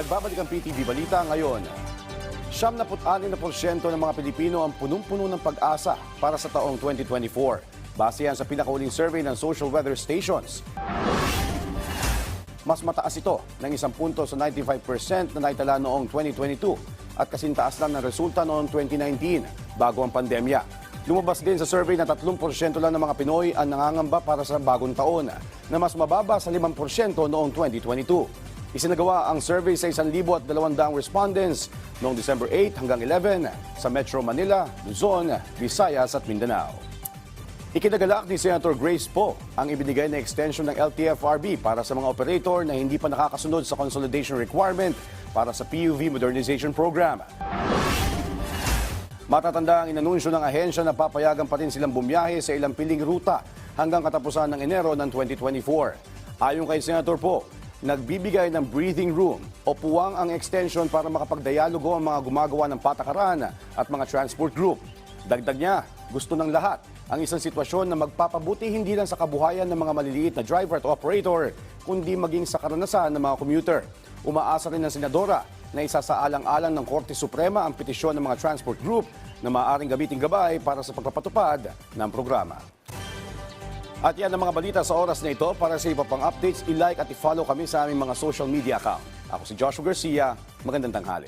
Nagbabalik ang PTV Balita ngayon. 76% ng mga Pilipino ang punong-puno ng pag-asa para sa taong 2024. Base yan sa pinakauling survey ng Social Weather Stations. Mas mataas ito ng isang punto sa 95% na naitala noong 2022 at kasintaas lang ng resulta noong 2019 bago ang pandemya. Lumabas din sa survey na 3% lang ng mga Pinoy ang nangangamba para sa bagong taon na mas mababa sa 5% noong 2022. Isinagawa ang survey sa 1,200 respondents noong December 8 hanggang 11 sa Metro Manila, Luzon, Visayas at Mindanao. Ikinagalak ni Senator Grace Poe ang ibinigay na extension ng LTFRB para sa mga operator na hindi pa nakakasunod sa consolidation requirement para sa PUV Modernization Program. Matatanda ang inanunsyo ng ahensya na papayagan pa rin silang bumiyahe sa ilang piling ruta hanggang katapusan ng Enero ng 2024. Ayon kay Senator Poe, nagbibigay ng breathing room o puwang ang extension para makapagdialogo ang mga gumagawa ng patakaran at mga transport group. Dagdag niya, gusto ng lahat ang isang sitwasyon na magpapabuti hindi lang sa kabuhayan ng mga maliliit na driver at operator, kundi maging sa karanasan ng mga commuter. Umaasa rin ng senadora na isasaalang-alang ng Korte Suprema ang petisyon ng mga transport group na maaaring gamitin gabay para sa pagpapatupad ng programa. At yan ang mga balita sa oras na ito. Para sa iba pang updates, i-like at i-follow kami sa aming mga social media account. Ako si Joshua Garcia. Magandang tanghali.